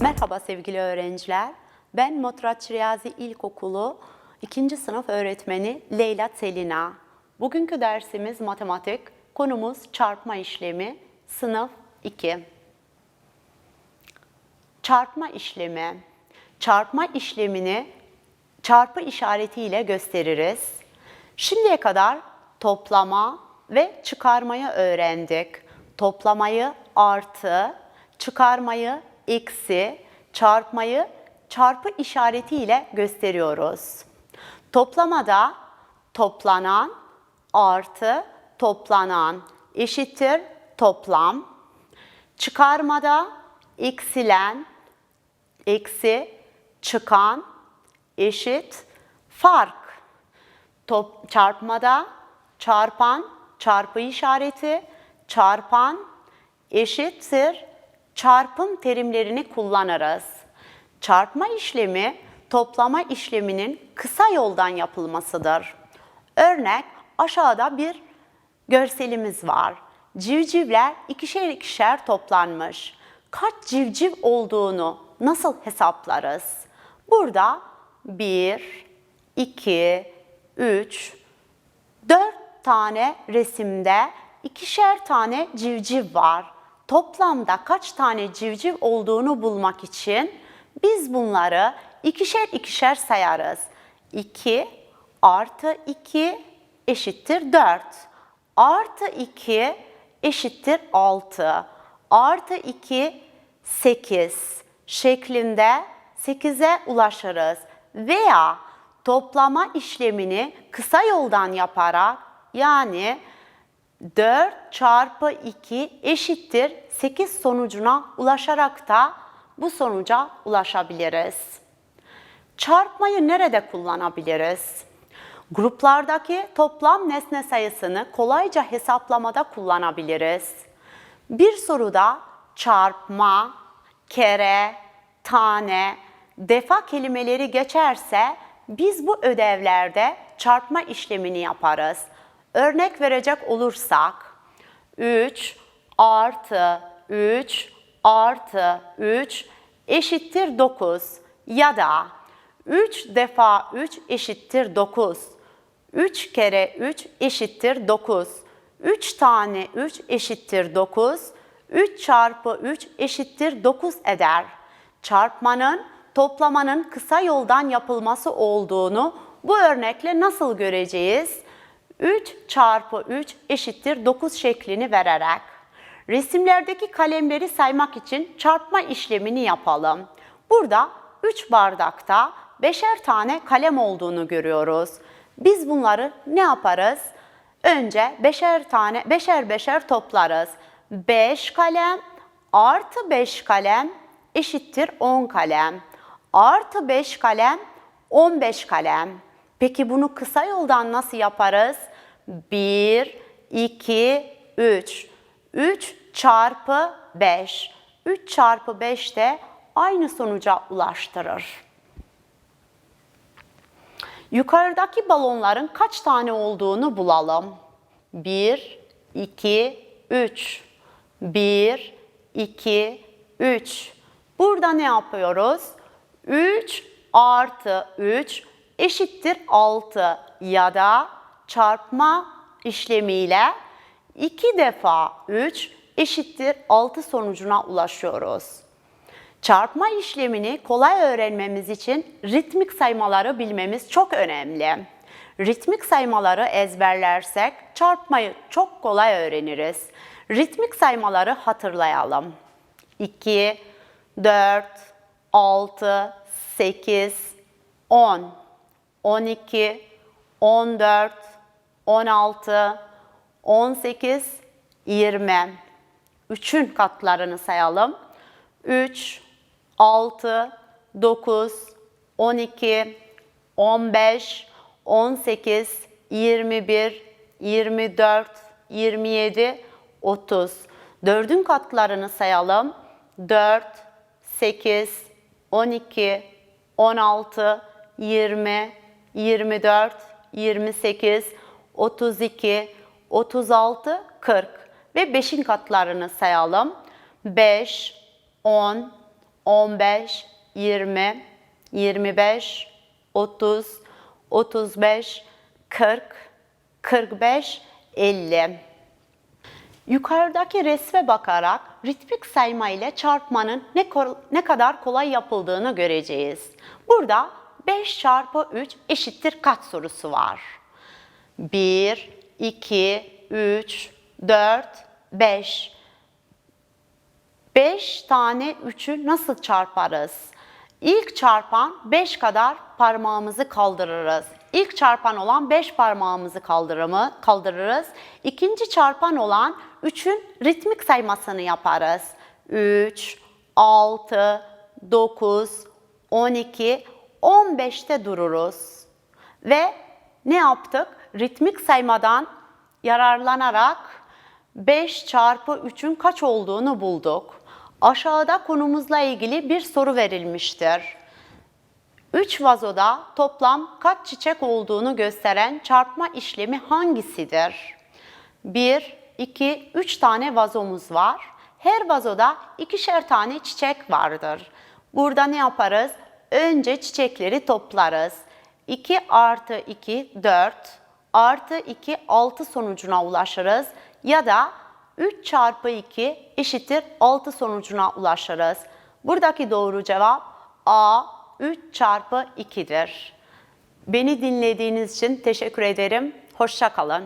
Merhaba sevgili öğrenciler. Ben Motraç Riyazi İlkokulu 2. sınıf öğretmeni Leyla Selina. Bugünkü dersimiz matematik, konumuz çarpma işlemi, sınıf 2. Çarpma işlemi. Çarpma işlemini çarpı işaretiyle gösteririz. Şimdiye kadar toplama ve çıkarmayı öğrendik. Toplamayı artı, çıkarmayı eksi, çarpmayı çarpı işaretiyle gösteriyoruz. Toplamada toplanan artı toplanan eşittir toplam. Çıkarmada eksilen eksi çıkan eşit fark. Top, çarpmada çarpan çarpı işareti çarpan eşittir çarpım terimlerini kullanırız. Çarpma işlemi toplama işleminin kısa yoldan yapılmasıdır. Örnek aşağıda bir görselimiz var. Civcivler ikişer ikişer toplanmış. Kaç civciv olduğunu nasıl hesaplarız? Burada 1, 2, 3, 4 tane resimde ikişer tane civciv var. Toplamda kaç tane civciv olduğunu bulmak için biz bunları ikişer ikişer sayarız. 2 artı 2 eşittir 4. Artı 2 eşittir 6. Artı 2 8 şeklinde 8'e ulaşırız. Veya toplama işlemini kısa yoldan yaparak yani 4 çarpı 2 eşittir 8 sonucuna ulaşarak da bu sonuca ulaşabiliriz. Çarpmayı nerede kullanabiliriz? Gruplardaki toplam nesne sayısını kolayca hesaplamada kullanabiliriz. Bir soruda çarpma, kere, tane, defa kelimeleri geçerse biz bu ödevlerde çarpma işlemini yaparız. Örnek verecek olursak 3 artı 3 artı 3 eşittir 9 ya da 3 defa 3 eşittir 9. 3 kere 3 eşittir 9. 3 tane 3 eşittir 9. 3 çarpı 3 eşittir 9 eder. Çarpmanın toplamanın kısa yoldan yapılması olduğunu bu örnekle nasıl göreceğiz? 3 çarpı 3 eşittir 9 şeklini vererek. Resimlerdeki kalemleri saymak için çarpma işlemini yapalım. Burada 3 bardakta beşer tane kalem olduğunu görüyoruz. Biz bunları ne yaparız? Önce beşer tane, beşer beşer toplarız. 5 kalem artı 5 kalem eşittir 10 kalem. Artı 5 kalem 15 kalem. Peki bunu kısa yoldan nasıl yaparız? 1, 2, 3. 3 çarpı 5. 3 çarpı 5 de aynı sonuca ulaştırır. Yukarıdaki balonların kaç tane olduğunu bulalım. 1, 2, 3. 1, 2, 3. Burada ne yapıyoruz? 3 artı 3 eşittir 6 ya da çarpma işlemiyle 2 defa 3 eşittir 6 sonucuna ulaşıyoruz. Çarpma işlemini kolay öğrenmemiz için ritmik saymaları bilmemiz çok önemli. Ritmik saymaları ezberlersek çarpmayı çok kolay öğreniriz. Ritmik saymaları hatırlayalım. 2, 4, 6, 8, 10, 12, 14, 16, 18, 20. 3'ün katlarını sayalım. 3, 6, 9, 12, 15, 18, 21, 24, 27, 30. 4'ün katlarını sayalım. 4, 8, 12, 16, 20, 24, 28, 32, 36, 40 ve 5'in katlarını sayalım. 5, 10, 15, 20, 25, 30, 35, 40, 45, 50. Yukarıdaki resme bakarak ritmik sayma ile çarpmanın ne, ne kadar kolay yapıldığını göreceğiz. Burada 5 çarpı 3 eşittir kaç sorusu var. 1, 2, 3, 4, 5. 5 tane 3'ü nasıl çarparız? İlk çarpan 5 kadar parmağımızı kaldırırız. İlk çarpan olan 5 parmağımızı kaldırımı, kaldırırız. İkinci çarpan olan 3'ün ritmik saymasını yaparız. 3, 6, 9, 12, 15'te dururuz. Ve ne yaptık? Ritmik saymadan yararlanarak 5 çarpı 3'ün kaç olduğunu bulduk. Aşağıda konumuzla ilgili bir soru verilmiştir. 3 vazoda toplam kaç çiçek olduğunu gösteren çarpma işlemi hangisidir? 1, 2, 3 tane vazomuz var. Her vazoda ikişer tane çiçek vardır. Burada ne yaparız? Önce çiçekleri toplarız. 2 artı 2, 4 artı 2, 6 sonucuna ulaşırız. Ya da 3 çarpı 2 eşittir 6 sonucuna ulaşırız. Buradaki doğru cevap A 3 çarpı 2'dir. Beni dinlediğiniz için teşekkür ederim. Hoşça kalın.